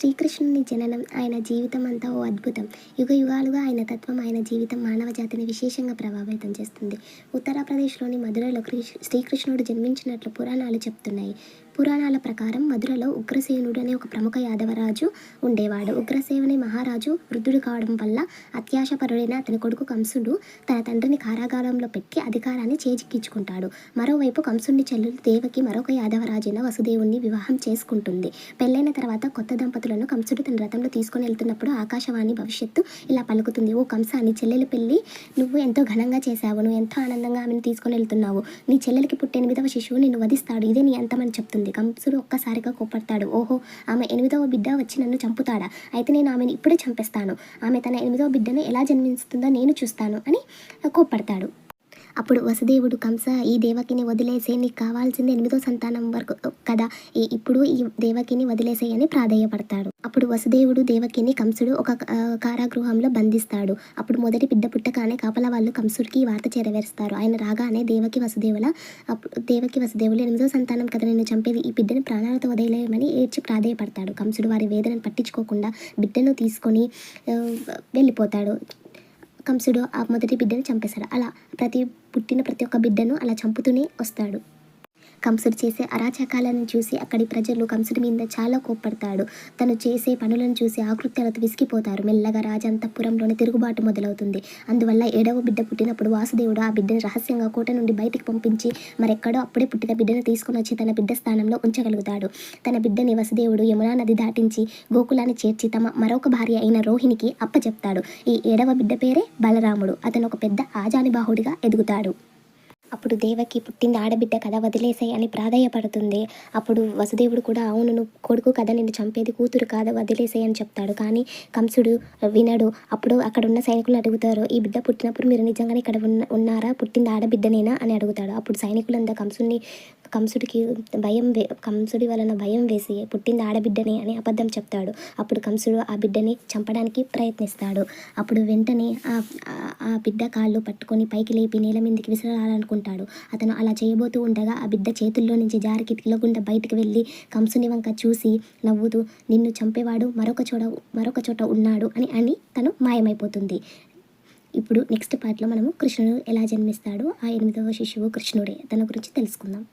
శ్రీకృష్ణుని జననం ఆయన జీవితం అంతా ఓ అద్భుతం. యుగ యుగాలుగా ఆయన తత్వం ఆయన జీవితం మానవ జాతిని విశేషంగా ప్రభావితం చేస్తుంది. ఉత్తరప్రదేశ్లోని మధురలో శ్రీకృష్ణుడు జన్మించినట్లు పురాణాలు చెప్తున్నాయి. పురాణాల ప్రకారం మధురలో ఉగ్రసేనుడు అనే ఒక ప్రముఖ యాదవరాజు ఉండేవాడు. ఉగ్రసేవుని మహారాజు వృద్ధుడు కావడం వల్ల అత్యాశపరుడైన అతని కొడుకు కంసుడు తన తండ్రిని కారాగారంలో పెట్టి అధికారాన్ని చేజిక్కించుకుంటాడు. మరోవైపు కంసుని చెల్లెలు దేవకి మరొక యాదవరాజైన వసుదేవుణ్ణి వివాహం చేసుకుంటుంది. పెళ్ళైన తర్వాత కొత్త దంపతులను కంసుడు తన రథంలో తీసుకొని వెళ్తున్నప్పుడు ఆకాశవాణి భవిష్యత్తు ఇలా పలుకుతుంది. ఓ కంస నీ చెల్లెలు పెళ్ళి నువ్వు ఎంతో ఘనంగా చేశావు. నువ్వు ఎంతో ఆనందంగా ఆమెను తీసుకొని వెళ్తున్నావు. నీ చెల్లెలికి పుట్టెనిమిదవ శిశువు నిన్ను వధిస్తాడు. ఇదే నీ అంతమని చెప్తుంది. కంసుడు ఒక్కసారిగా కోపడతాడు ఓహో ఆమె ఎనిమిదవ బిడ్డ వచ్చి నన్ను చంపుతాడా? అయితే నేను ఆమెను ఇప్పుడే చంపేస్తాను. ఆమె తన ఎనిమిదవ బిడ్డను ఎలా జన్మిస్తుందో నేను చూస్తాను అని కోప్పడతాడు. అప్పుడు వసుదేవుడు కంస ఈ దేవకిని వదిలేసే నీకు కావాల్సింది ఎనిమిదో సంతానం వరకు కదా? ఈ ఇప్పుడు ఈ దేవకిని వదిలేసేయని ప్రాధేయపడతాడు. అప్పుడు వసుదేవుడు దేవకిని కంసుడు ఒక కారాగృహంలో బంధిస్తాడు. అప్పుడు మొదటి బిడ్డ పుట్టగానే కాపల వాళ్ళు కంసుడికి ఈ వార్త చేరవేరుస్తారు. ఆయన రాగానే దేవకి వసుదేవుల దేవకి వసుదేవులు ఎనిమిదో సంతానం కదా? నేను చంపేది ఈ బిడ్డను ప్రాణాలతో వదిలేయమని ఏడ్చి ప్రాధేయపడతాడు. కంసుడు వారి వేదనను పట్టించుకోకుండా బిడ్డను తీసుకొని వెళ్ళిపోతాడు. కంసుడు ఆ మొదటి బిడ్డను చంపేశాడు. అలా ప్రతి పుట్టిన ప్రతి ఒక్క బిడ్డను అలా చంపుతూనే వస్తాడు. కంసుడు చేసే అరాచకాలను చూసి అక్కడి ప్రజలు కంసుడి మీద చాలా కోప్పడతాడు. తను చేసే పనులను చూసి ఆకృత్యాలతో విసిగిపోతారు. మెల్లగా రాజంతపురంలోని తిరుగుబాటు మొదలవుతుంది. అందువల్ల ఏడవ బిడ్డ పుట్టినప్పుడు వాసుదేవుడు ఆ బిడ్డను రహస్యంగా కోట నుండి బయటికి పంపించి మరెక్కడో అప్పుడే పుట్టిన బిడ్డను తీసుకొని వచ్చి తన బిడ్డ స్థానంలో ఉంచగలుగుతాడు. తన బిడ్డని వసుదేవుడు యమునా నది దాటించి గోకులాన్ని చేర్చి తమ మరొక భార్య అయిన రోహిణికి అప్పచెప్తాడు ఈ ఏడవ బిడ్డ పేరే బలరాముడు. అతను ఒక పెద్ద ఆజానిబాహుడిగా ఎదుగుతాడు. అప్పుడు దేవకి పుట్టింది ఆడబిడ్డ కదా వదిలేసాయి అని ప్రాధాయపడుతుంది. అప్పుడు వసుదేవుడు కూడా అవును నువ్వు కొడుకు కదా నిన్ను చంపేది కూతురు కాదా వదిలేసాయి అని చెప్తాడు. కానీ కంసుడు వినడు. అప్పుడు అక్కడ ఉన్న సైనికులు అడుగుతారు ఈ బిడ్డ పుట్టినప్పుడు మీరు నిజంగానే ఇక్కడ ఉన్న ఉన్నారా? పుట్టింది ఆడబిడ్డనేనా? అని అడుగుతాడు. అప్పుడు సైనికులంతా కంసుడిని కంసుడికి భయం వే కంసుడి వలన భయం వేసి పుట్టింది ఆడబిడ్డనే అని అబద్ధం చెప్తాడు. అప్పుడు కంసుడు ఆ బిడ్డని చంపడానికి ప్రయత్నిస్తాడు. అప్పుడు వెంటనే ఆ ఆ- బిడ్డ కాళ్ళు పట్టుకొని పైకి లేపి నేల మీదకి విసిరాలనుకుంటాడు. అతను అలా చేయబోతూ ఉండగా ఆ బిడ్డ చేతుల్లో నుంచి జారి కిటికీలో గుండా బయటికి వెళ్ళి కంసుని వంక చూసి నవ్వుతూ నిన్ను చంపేవాడు మరొక చోట మరొక చోట ఉన్నాడు అని అని తను మాయమైపోతుంది. ఇప్పుడు నెక్స్ట్ పార్ట్లో మనము కృష్ణుడు ఎలా జన్మిస్తాడో ఆ ఎనిమిదవ శిశువు కృష్ణుడే. తన గురించి తెలుసుకుందాం.